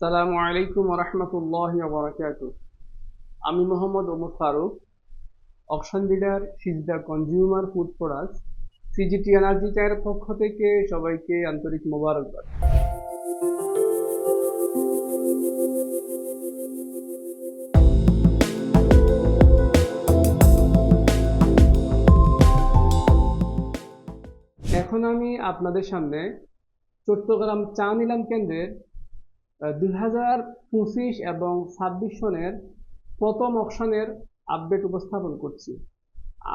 সালামু আলাইকুম রহমতুল্লাহ বরাকাত আমি মোহাম্মদ ওমর ফারুক, অপশন লিডার সিজদা consumer, food products, CGT energy চায়ের পক্ষ থেকে সবাইকে আন্তরিক মোবারকবাদ। এখন আমি আপনাদের সামনে চট্টগ্রাম চা নিলাম কেন্দ্রের দুই হাজার পঁচিশ এবং ছাব্বিশ সনের প্রথম অপশনের আপডেট উপস্থাপন করছি।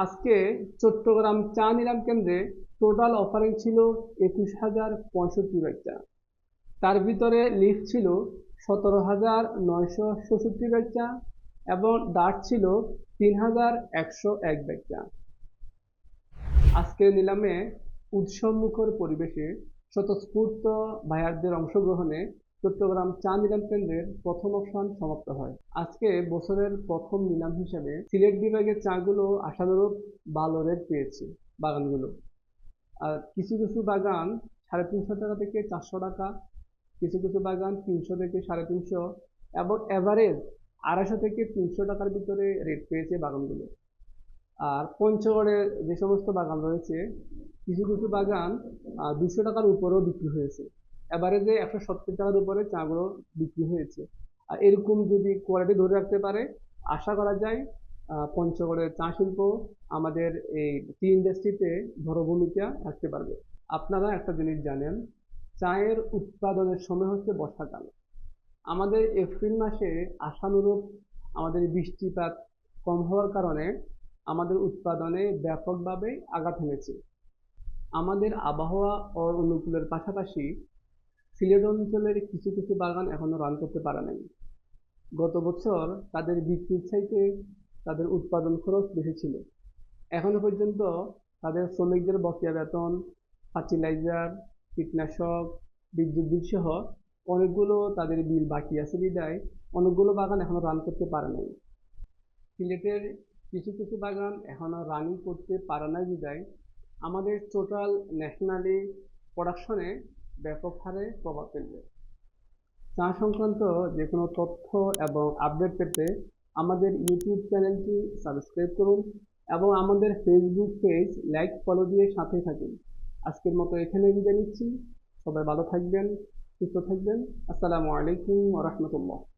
আজকে চট্টগ্রাম চা নিলাম কেন্দ্রে টোটাল অফারিং ছিল একুশ হাজার পঁয়ষট্টি ব্যাকচা তার ভিতরে লিফট ছিল সতেরো হাজার নয়শো ষষট্টি ব্যাগ এবং ডার্ট ছিল তিন হাজার একশো এক ব্যাগ চা আজকে নিলামে উৎসবমুখর পরিবেশে স্বতঃস্ফূর্ত ভাইয়ারদের অংশগ্রহণে চট্টগ্রাম চা নিলাম কেন্দ্রের প্রথম অপশন সমাপ্ত হয়। আজকে বছরের প্রথম নিলাম হিসেবে সিলেট বিভাগের চাগুলো আশানুরূপ ভালো রেট পেয়েছে বাগানগুলো। আর কিছু কিছু বাগান সাড়ে তিনশো টাকা থেকে চারশো টাকা, কিছু কিছু বাগান তিনশো থেকে সাড়ে তিনশো, এবং অ্যাভারেজ আড়াইশো থেকে তিনশো টাকার ভিতরে রেট পেয়েছে বাগানগুলো। আর পঞ্চগড়ে যে সমস্ত বাগান রয়েছে, কিছু কিছু বাগান দুশো টাকার উপরেও বিক্রি হয়েছে। অ্যাভারেজে একশো সত্তর টাকার উপরে চাগুলো বিক্রি হয়েছে। আর এরকম যদি কোয়ালিটি ধরে রাখতে পারে, আশা করা যায় পঞ্চগড়ের চা শিল্প আমাদের এই টি ইন্ডাস্ট্রিতে বড় ভূমিকা রাখতে পারবে। আপনারা একটা জিনিস জানেন, চায়ের উৎপাদনের সময় হচ্ছে বর্ষাকাল। আমাদের এপ্রিল মাসে আশানুরূপ আমাদের বৃষ্টিপাত কম হওয়ার কারণে আমাদের উৎপাদনে ব্যাপকভাবে আঘাত হেনেছে আমাদের আবহাওয়া ও অনুকূলের পাশাপাশি সিলেট অঞ্চলের কিছু কিছু বাগান এখনও রান করতে পারে নাই। গত বছর তাদের বিক্রির চাইতে তাদের উৎপাদন খরচ বেশি ছিল। এখনও পর্যন্ত তাদের শ্রমিকদের বকেয়া বেতন, ফার্টিলাইজার, কীটনাশক, বিদ্যুৎ বিল সহ অনেকগুলো তাদের বিল বাকি আছে বিদায়, অনেকগুলো বাগান এখনও রান করতে পারে নাই। সিলেটের কিছু কিছু বাগান এখনও রানিং করতে পারে না বিদায়। আমাদের টোটাল ন্যাশনালি প্রোডাকশনে ব্যাপক হারে প্রভাব ফেলবে। চা সংক্রান্ত যে কোনো তথ্য এবং আপডেট পেতে আমাদের ইউটিউব চ্যানেলটি সাবস্ক্রাইব করুন এবং আমাদের ফেসবুক পেজ লাইক ফলো দিয়ে সাথে থাকুন। আজকের মতো এখানে বিদায় নিচ্ছি। সবাই ভালো থাকবেন, সুস্থ থাকবেন। আসসালামু আলাইকুম রহমতুল্লাহ।